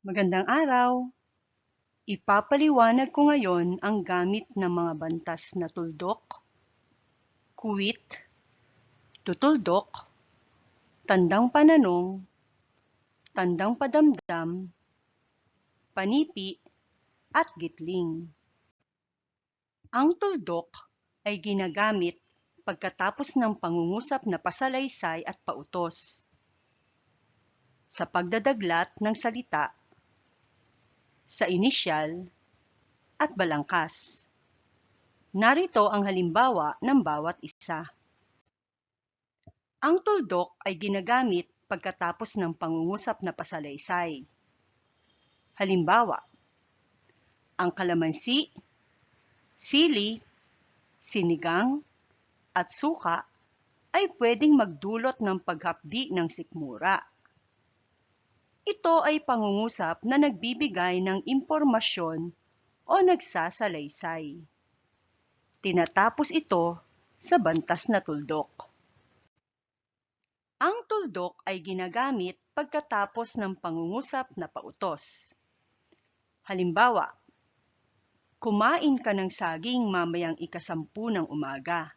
Magandang araw! Ipapaliwanag ko ngayon ang gamit ng mga bantas na tuldok, kuwit, tutuldok, tandang pananong, tandang padamdam, panipi, at gitling. Ang tuldok ay ginagamit pagkatapos ng pangungusap na pasalaysay at pautos sa pagdadaglat ng salita, sa inisyal, at balangkas. Narito ang halimbawa ng bawat isa. Ang tuldok ay ginagamit pagkatapos ng pangungusap na pasalaysay. Halimbawa, ang kalamansi, sili, sinigang, at suka ay pwedeng magdulot ng paghapdi ng sikmura. Ito ay pangungusap na nagbibigay ng impormasyon o nagsasalaysay. Tinatapos ito sa bantas na tuldok. Ang tuldok ay ginagamit pagkatapos ng pangungusap na pautos. Halimbawa, kumain ka ng saging mamayang ikasampu ng umaga.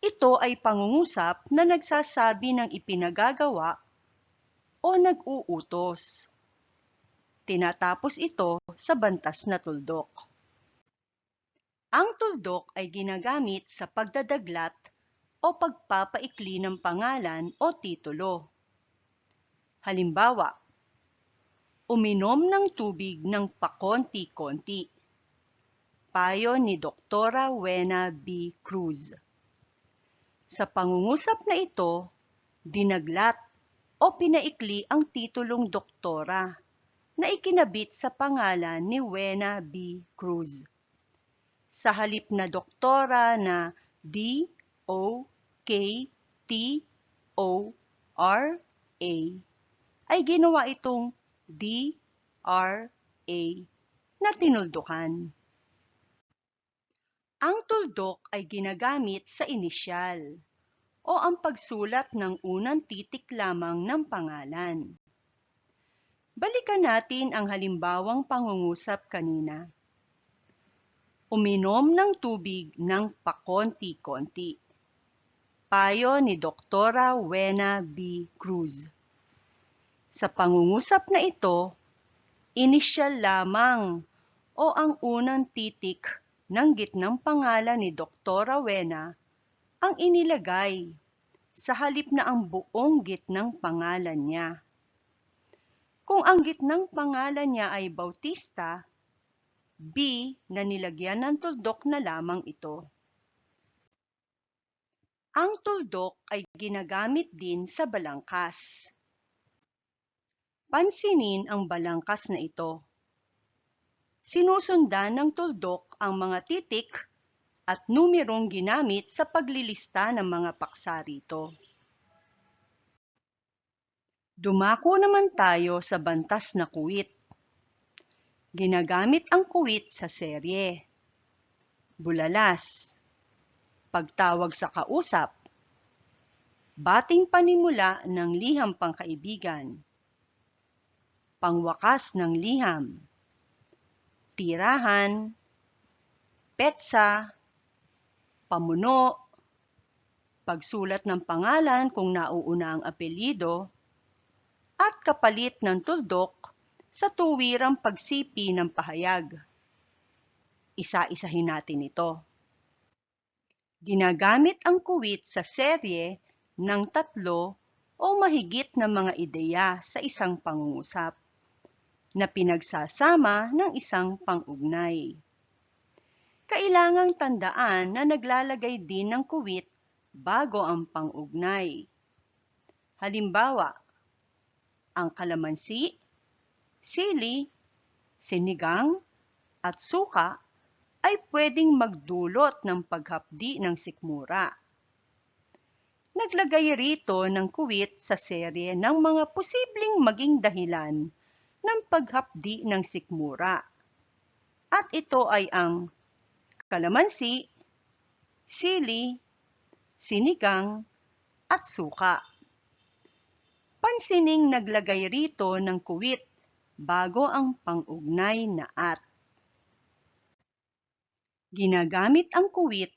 Ito ay pangungusap na nagsasabi ng ipinagagawa o nag-uutos. Tinatapos ito sa bantas na tuldok. Ang tuldok ay ginagamit sa pagdadaglat o pagpapaikli ng pangalan o titulo. Halimbawa, uminom ng tubig ng pakonti-konti. Payo ni Doktora Wena B. Cruz. Sa pangungusap na ito, dinaglat o pinaikli ang titulong doktora na ikinabit sa pangalan ni Wena B. Cruz. Sa halip na doktora na D. O. K. T. O. R. A. ay ginawa itong D. R. A. na tinuldukan. Ang tuldok ay ginagamit sa inisyal o ang pagsulat ng unang titik lamang ng pangalan. Balikan natin ang halimbawang pangungusap kanina. Uminom ng tubig ng pakonti-konti. Payo ni Doktora Wena B. Cruz. Sa pangungusap na ito, inisyal lamang o ang unang titik ng gitnang pangalan ni Doktora Wena ang inilagay sa halip na ang buong gitnang pangalan niya. Kung ang gitnang pangalan niya ay Bautista, B na nilagyan ng tuldok na lamang ito. Ang tuldok ay ginagamit din sa balangkas. Pansinin ang balangkas na ito. Sinusundan ng tuldok ang mga titik at numerong ginamit sa paglilista ng mga paksa rito. Dumako naman tayo sa bantas na kuwit. Ginagamit ang kuwit sa serye. Bulalas. Pagtawag sa kausap. Bating panimula ng liham pangkaibigan. Pangwakas ng liham. Tirahan. Petsa pamuno, pagsulat ng pangalan kung nauuna ang apelyido, at kapalit ng tuldok sa tuwirang pagsipi ng pahayag. Isa-isahin natin ito. Ginagamit ang kuwit sa serye ng tatlo o mahigit na mga ideya sa isang pangungusap na pinagsasama ng isang pangugnay kailangang tandaan na naglalagay din ng kuwit bago ang pang-ugnay. Halimbawa, ang kalamansi, sili, sinigang, at suka ay pwedeng magdulot ng paghapdi ng sikmura. Naglagay rito ng kuwit sa serye ng mga posibleng maging dahilan ng paghapdi ng sikmura. At ito ay ang kalamansi, sili, sinigang, at suka. Pansining naglagay rito ng kuwit bago ang pangugnay na at. Ginagamit ang kuwit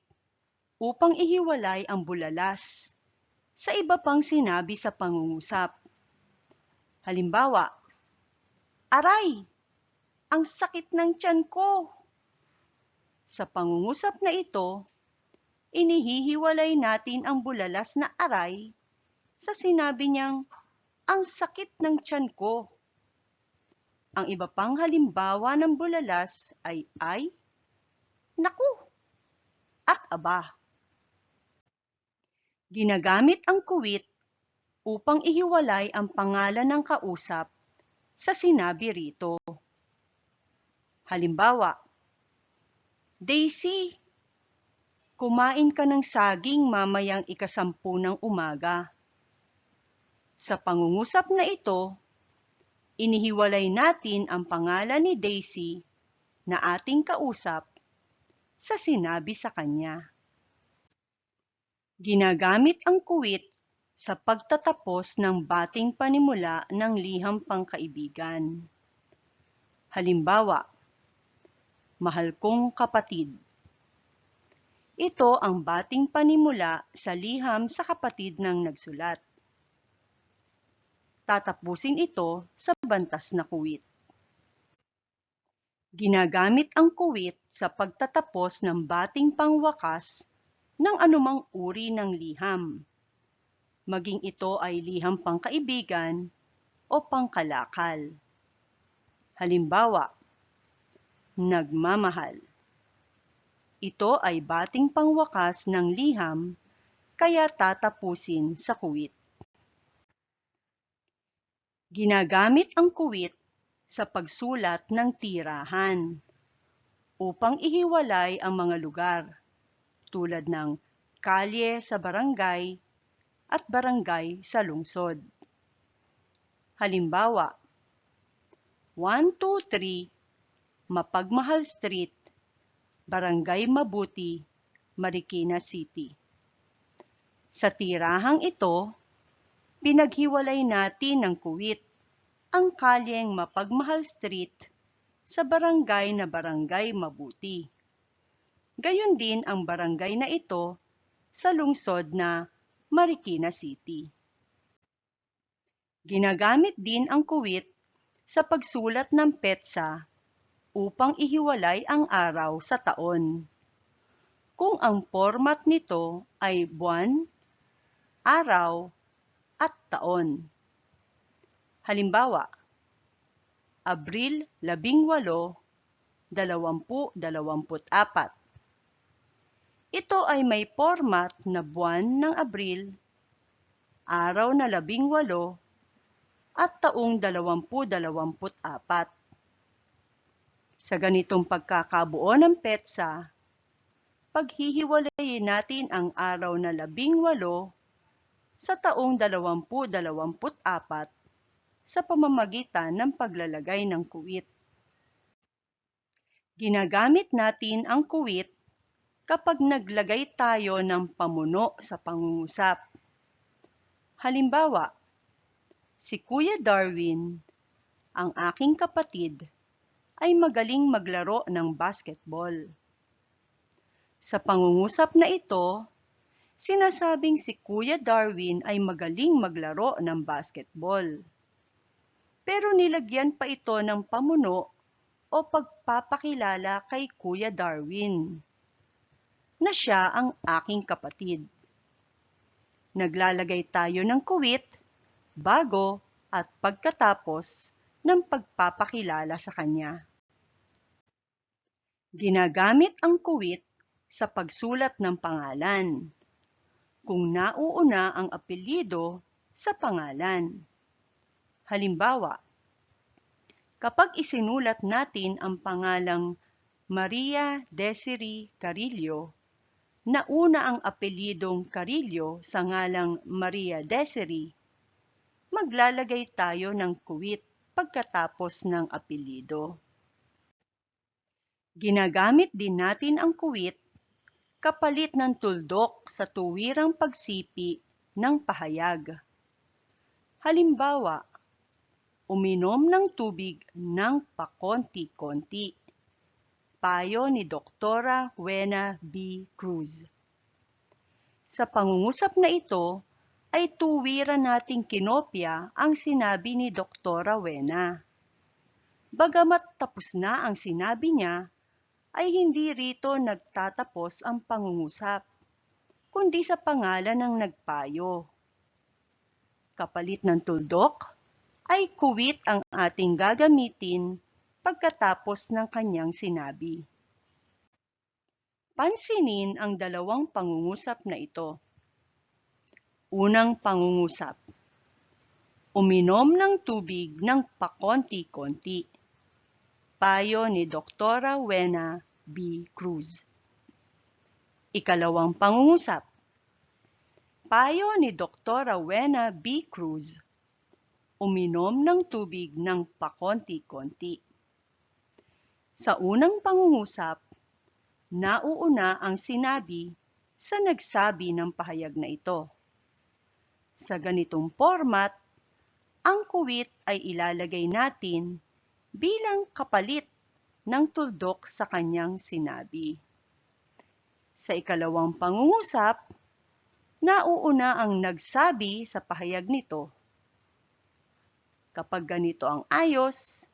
upang ihiwalay ang bulalas sa iba pang sinabi sa pangungusap. Halimbawa, Aray! Ang sakit ng tiyan ko! Sa pangungusap na ito, inihihiwalay natin ang bulalas na aray sa sinabi niyang, ang sakit ng tiyan ko. Ang iba pang halimbawa ng bulalas ay ay, naku, at aba. Ginagamit ang kuwit upang ihiwalay ang pangalan ng kausap sa sinabi rito. Halimbawa, Daisy, kumain ka ng saging mamayang ikasampu ng umaga. Sa pangungusap na ito, inihiwalay natin ang pangalan ni Daisy na ating kausap sa sinabi sa kanya. Ginagamit ang kuwit sa pagtatapos ng bating panimula ng liham pangkaibigan. Halimbawa, Mahal kong kapatid. Ito ang bating panimula sa liham sa kapatid ng nagsulat. Tatapusin ito sa bantas na kuwit. Ginagamit ang kuwit sa pagtatapos ng bating pangwakas ng anumang uri ng liham, maging ito ay liham pangkaibigan o pangkalakal. Halimbawa, nagmamahal. Ito ay bating pangwakas ng liham kaya tatapusin sa kuwit. Ginagamit ang kuwit sa pagsulat ng tirahan upang ihiwalay ang mga lugar tulad ng kalye sa barangay at barangay sa lungsod. Halimbawa, 123 Mapagmahal Street, Barangay Mabuti, Marikina City. Sa tirahang ito, pinaghiwalay natin ng kuwit ang kalyeng Mapagmahal Street sa barangay na Barangay Mabuti. Gayon din ang barangay na ito sa lungsod na Marikina City. Ginagamit din ang kuwit sa pagsulat ng petsa upang ihiwalay ang araw sa taon. Kung ang format nito ay buwan, araw, at taon. Halimbawa, Abril 18, 2024. Ito ay may format na buwan ng Abril, araw na labing walo, at taong 2024. Sa ganitong pagkakabuo ng petsa, paghihiwalayin natin ang araw na labing walo sa taong 2024 sa pamamagitan ng paglalagay ng kuwit. Ginagamit natin ang kuwit kapag naglagay tayo ng pamuno sa pangungusap. Halimbawa, si Kuya Darwin, ang aking kapatid, ay magaling maglaro ng basketball. Sa pangungusap na ito, sinasabing si Kuya Darwin ay magaling maglaro ng basketball. Pero nilagyan pa ito ng pamuno o pagpapakilala kay Kuya Darwin na siya ang aking kapatid. Naglalagay tayo ng kuwit bago at pagkatapos ng pagpapakilala sa kanya. Ginagamit ang kuwit sa pagsulat ng pangalan kung nauuna ang apelyido sa pangalan. Halimbawa, kapag isinulat natin ang pangalang Maria Desiree Carillo nauna ang apelyidong Carillo sa ngalang Maria Desiree, maglalagay tayo ng kuwit pagkatapos ng apelyido. Ginagamit din natin ang kuwit kapalit ng tuldok sa tuwirang pagsipi ng pahayag. Halimbawa, uminom ng tubig ng pakonti-konti. Payo ni Doktora Wena B. Cruz. Sa pangungusap na ito, ay tuwiran nating kinopya ang sinabi ni Doktora Wena. Bagamat tapos na ang sinabi niya, ay hindi rito nagtatapos ang pangungusap, kundi sa pangalan ng nagpayo. Kapalit ng tuldok, ay kuwit ang ating gagamitin pagkatapos ng kanyang sinabi. Pansinin ang dalawang pangungusap na ito. Unang pangungusap. Uminom ng tubig ng pakonti-konti. Payo ni Doktora Wena B. Cruz. Ikalawang pangungusap. Payo ni Doktora Wena B. Cruz. Uminom ng tubig ng pakonti-konti. Sa unang pangungusap, nauuna ang sinabi sa nagsabi ng pahayag na ito. Sa ganitong format, ang kuwit ay ilalagay natin bilang kapalit ng tuldok sa kanyang sinabi. Sa ikalawang pangungusap, nauuna ang nagsabi sa pahayag nito. Kapag ganito ang ayos,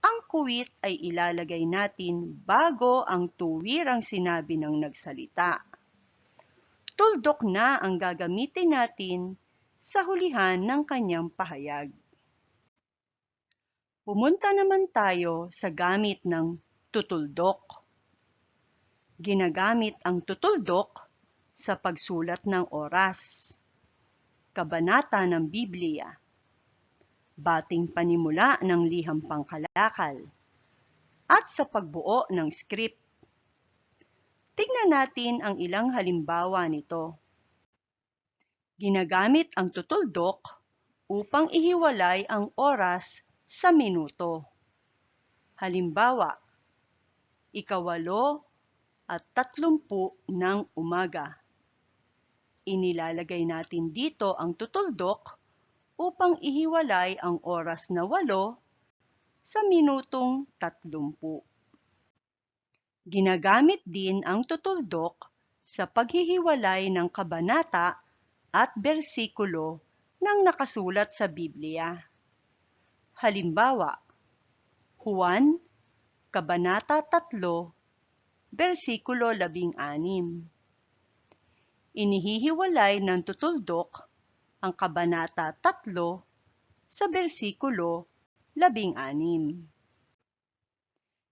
ang kuwit ay ilalagay natin bago ang tuwirang sinabi ng nagsalita. Tuldok na ang gagamitin natin sa hulihan ng kanyang pahayag. Pumunta naman tayo sa gamit ng tutuldok. Ginagamit ang tutuldok sa pagsulat ng oras, kabanata ng Biblia, bating panimula ng liham pangkalakal, at sa pagbuo ng script. Tingnan natin ang ilang halimbawa nito. Ginagamit ang tutuldok upang ihiwalay ang oras sa minuto. Halimbawa, ikawalo at tatlumpu ng umaga. Inilalagay natin dito ang tutuldok upang ihiwalay ang oras na walo sa minutong tatlumpu. Ginagamit din ang tutuldok sa paghihiwalay ng kabanata at bersikulo ng nakasulat sa Biblia. Halimbawa, Juan, Kabanata 3, versikulo 16. Inihihiwalay ng tutuldok ang Kabanata 3 sa bersikulo 16.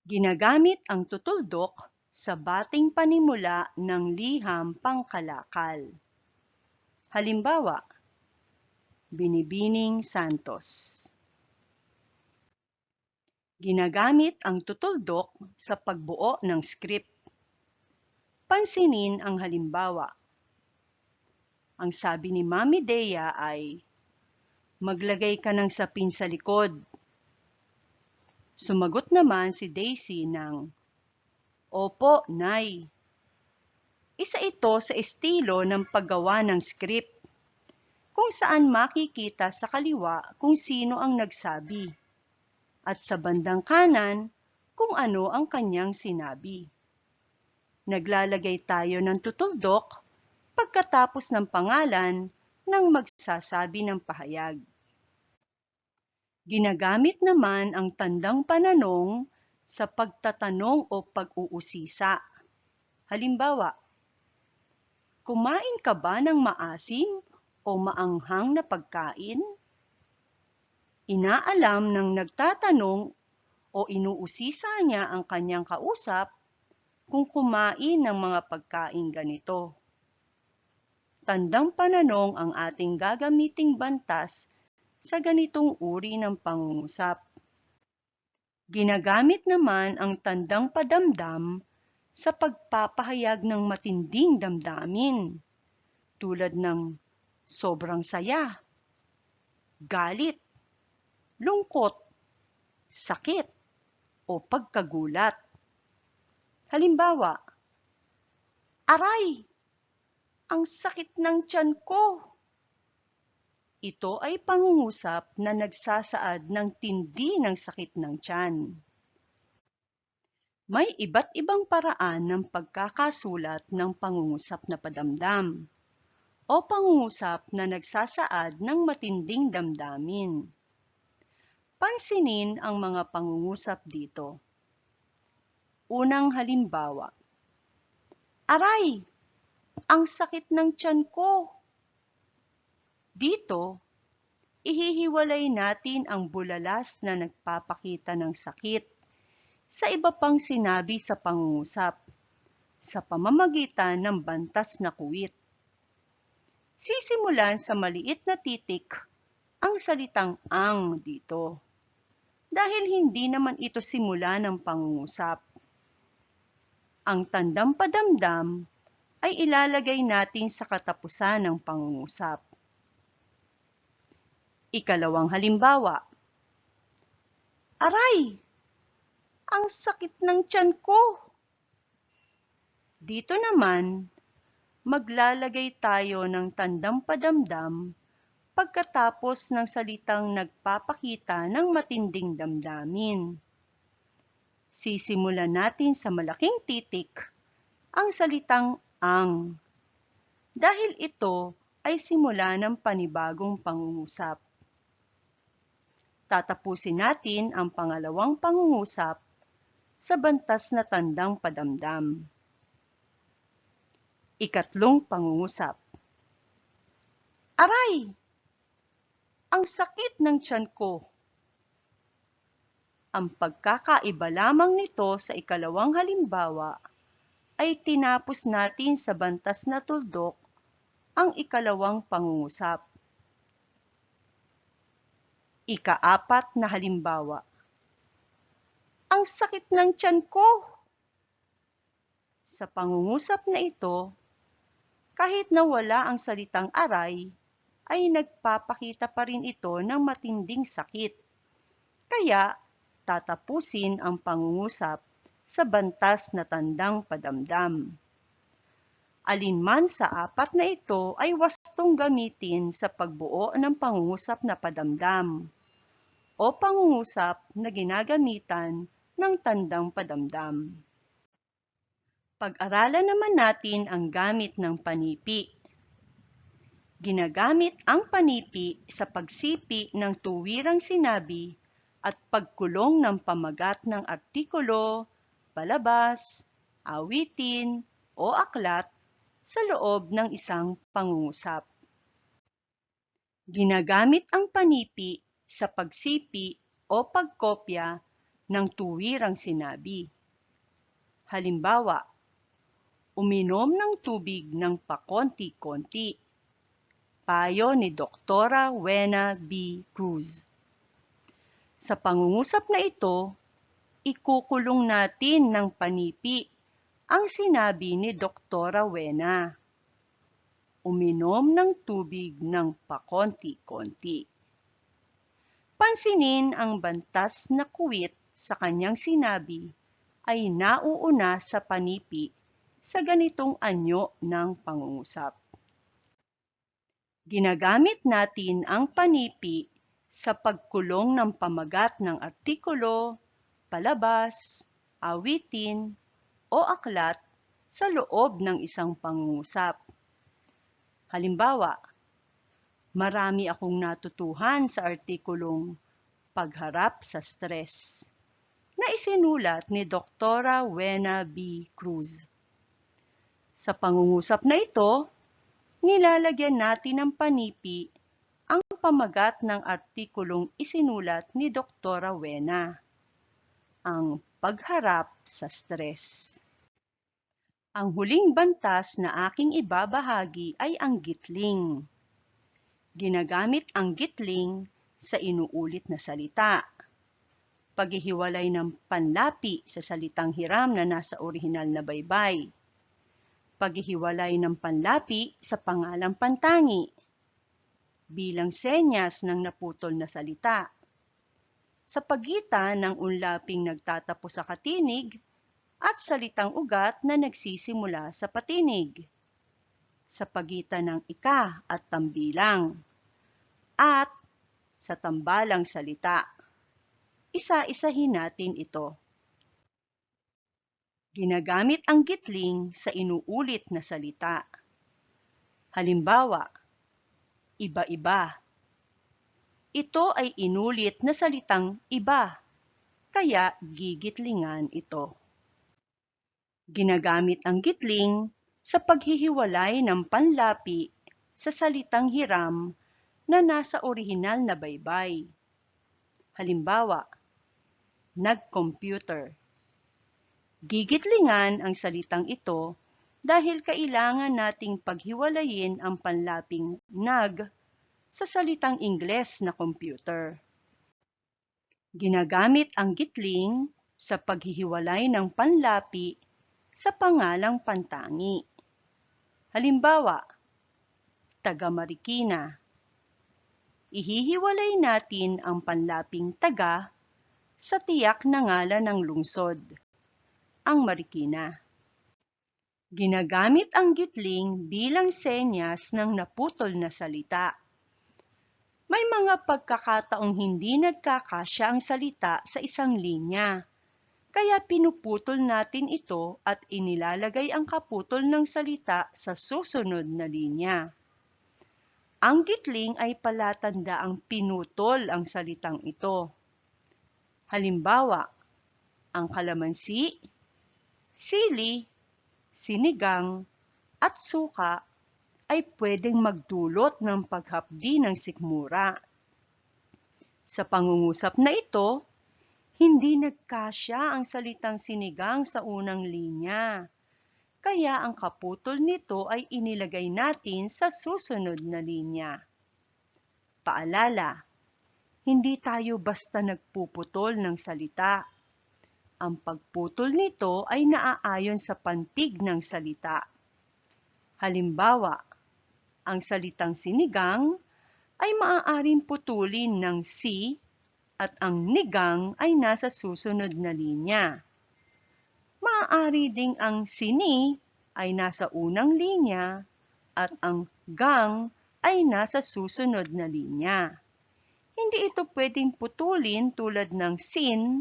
Ginagamit ang tutuldok sa bating panimula ng liham pangkalakal. Halimbawa, Binibining Santos. Ginagamit ang tutuldok sa pagbuo ng script. Pansinin ang halimbawa. Ang sabi ni Mami Dea ay, Maglagay ka ng sapin sa likod. Sumagot naman si Daisy ng, Opo, Nay. Isa ito sa estilo ng paggawa ng script, kung saan makikita sa kaliwa kung sino ang nagsabi, at sa bandang kanan kung ano ang kanyang sinabi. Naglalagay tayo ng tutuldok pagkatapos ng pangalan ng magsasabi ng pahayag. Ginagamit naman ang tandang pananong sa pagtatanong o pag-uusisa. Halimbawa, kumain ka ba ng maasim o maanghang na pagkain? Inaalam ng nagtatanong o inuusisa niya ang kanyang kausap kung kumain ng mga pagkain ganito. Tandang pananong ang ating gagamiting bantas sa ganitong uri ng pangungusap. Ginagamit naman ang tandang padamdam sa pagpapahayag ng matinding damdamin, tulad ng sobrang saya, galit, lungkot, sakit, o pagkagulat. Halimbawa, Aray! Ang sakit ng tiyan ko! ito ay pangungusap na nagsasaad ng tindi ng sakit ng tiyan. May iba't ibang paraan ng pagkakasulat ng pangungusap na padamdam o pangungusap na nagsasaad ng matinding damdamin. Pansinin ang mga pangungusap dito. Unang halimbawa, Aray! Ang sakit ng tiyan ko! Dito, ihihiwalay natin ang bulalas na nagpapakita ng sakit sa iba pang sinabi sa pangungusap sa pamamagitan ng bantas na kuwit. Sisimulan sa maliit na titik ang salitang ang dito dahil hindi naman ito simula ng pangungusap. Ang tandang padamdam ay ilalagay natin sa katapusan ng pangungusap. Ikalawang halimbawa. Aray! Ang sakit ng tiyan ko! Dito naman, maglalagay tayo ng tandang padamdam pagkatapos ng salitang nagpapakita ng matinding damdamin. Sisimulan natin sa malaking titik ang salitang ang dahil ito ay simula ng panibagong pangungusap. Tatapusin natin ang pangalawang pangungusap sa bantas na tandang padamdam. Ikatlong pangungusap. Aray! Ang sakit ng tiyan ko. Ang pagkakaiba lamang nito sa ikalawang halimbawa ay tinapos natin sa bantas na tuldok ang ikalawang pangungusap. Ikaapat na halimbawa. Ang sakit ng tiyan ko. Sa pangungusap na ito, kahit na wala ang salitang aray, ay nagpapakita pa rin ito ng matinding sakit. Kaya, tatapusin ang pangungusap sa bantas na tandang padamdam. Alinman sa apat na ito ay wastong gamitin sa pagbuo ng pangungusap na padamdam o pangungusap na ginagamitan ng tandang padamdam. Pag-aralan naman natin ang gamit ng panipi. Ginagamit ang panipi sa pagsipi ng tuwirang sinabi at pagkulong ng pamagat ng artikulo, palabas, awitin, o aklat sa loob ng isang pangungusap. Ginagamit ang panipi sa pagsipi o pagkopya ng tuwirang sinabi. Halimbawa, uminom ng tubig ng pakonti-konti. Payo ni Doktora Wena B. Cruz. Sa pangungusap na ito, ikukulong natin ng panipi ang sinabi ni Doktora Wena. Uminom ng tubig ng pakonti-konti. Pansinin ang bantas na kuwit sa kanyang sinabi ay nauuna sa panipi sa ganitong anyo ng pangungusap. Ginagamit natin ang panipi sa pagkulong ng pamagat ng artikulo, palabas, awitin, o aklat sa loob ng isang pangungusap. Halimbawa, marami akong natutuhan sa artikulong Pagharap sa Stress na isinulat ni Doktora Wena B. Cruz. Sa pangungusap na ito, nilalagyan natin ng panipi ang pamagat ng artikulong isinulat ni Doktora Wena, ang pagharap sa stress. Ang huling bantas na aking ibabahagi ay ang gitling. Ginagamit ang gitling sa inuulit na salita. Paghihiwalay ng panlapi sa salitang hiram na nasa orihinal na baybay. Paghihiwalay ng panlapi sa pangalang pantangi. Bilang senyas ng naputol na salita. Sa pagitan ng unlaping nagtatapos sa katinig at salitang ugat na nagsisimula sa patinig sa pagitan ng ika at tambilang, at sa tambalang salita. Isa-isahin natin ito. Ginagamit ang gitling sa inuulit na salita. Halimbawa, iba-iba. Ito ay inulit na salitang iba, kaya gigitlingan ito. Ginagamit ang gitling sa paghihiwalay ng panlapi sa salitang hiram na nasa orihinal na baybay. Halimbawa, nag-computer. Gigitlingan ang salitang ito dahil kailangan nating paghiwalayin ang panlaping nag sa salitang Ingles na computer. Ginagamit ang gitling sa paghihiwalay ng panlapi sa pangalang pantangi. Halimbawa, taga Marikina. Ihihiwalay natin ang panlaping taga sa tiyak na ngalan ng lungsod, ang Marikina. Ginagamit ang gitling bilang senyas ng naputol na salita. May mga pagkakataong hindi nagkakasya ang salita sa isang linya, kaya pinuputol natin ito at inilalagay ang kaputol ng salita sa susunod na linya. Ang gitling ay palatanda ang pinutol ang salitang ito. Halimbawa, ang kalamansi, sili, sinigang, at suka ay pwedeng magdulot ng paghapdi ng sikmura. Sa pangungusap na ito, hindi nagkasya ang salitang sinigang sa unang linya. Kaya ang kaputol nito ay inilagay natin sa susunod na linya. Paalala, hindi tayo basta nagpuputol ng salita ang pagputol nito ay naaayon sa pantig ng salita. Halimbawa, ang salitang sinigang ay maaaring putulin ng si at ang nigang ay nasa susunod na linya. Maaari ding ang sini ay nasa unang linya at ang gang ay nasa susunod na linya. Hindi ito pwedeng putulin tulad ng sin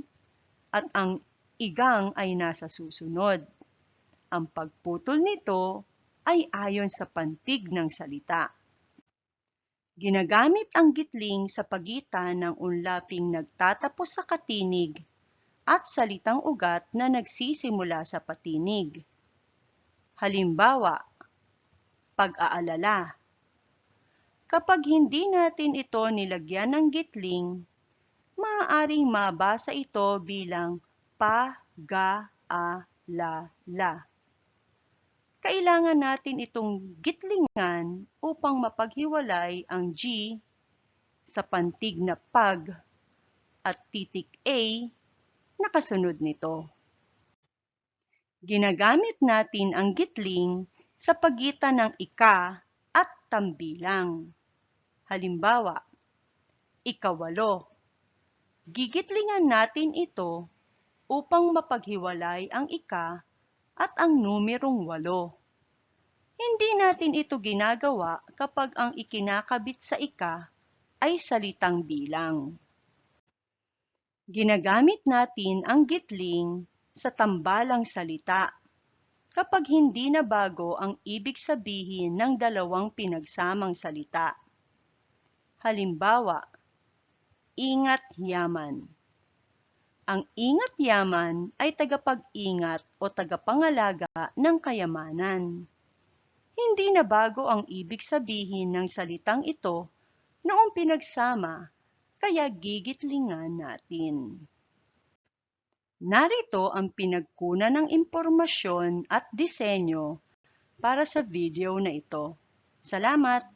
at ang igang ay nasa susunod. Ang pagputol nito ay ayon sa pantig ng salita. Ginagamit ang gitling sa pagitan ng unlaping nagtatapos sa katinig at salitang ugat na nagsisimula sa patinig. Halimbawa, pag-aalala. Kapag hindi natin ito nilagyan ng gitling, maaaring mabasa ito bilang pa-ga-a-la-la. Kailangan natin itong gitlingan upang mapaghiwalay ang G sa pantig na pag at titik A na kasunod nito. Ginagamit natin ang gitling sa pagitan ng ika at tambilang. Halimbawa, ikawalo Gigitlingan natin ito upang mapaghiwalay ang ika at ang numerong walo. Hindi natin ito ginagawa kapag ang ikinakabit sa ika ay salitang bilang. Ginagamit natin ang gitling sa tambalang salita kapag hindi na bago ang ibig sabihin ng dalawang pinagsamang salita. Halimbawa, ingat yaman. Ang ingat yaman ay tagapag-ingat o tagapangalaga ng kayamanan. Hindi na bago ang ibig sabihin ng salitang ito noong pinagsama, kaya gigitlingan natin. Narito ang pinagkunan ng impormasyon at disenyo para sa video na ito. Salamat!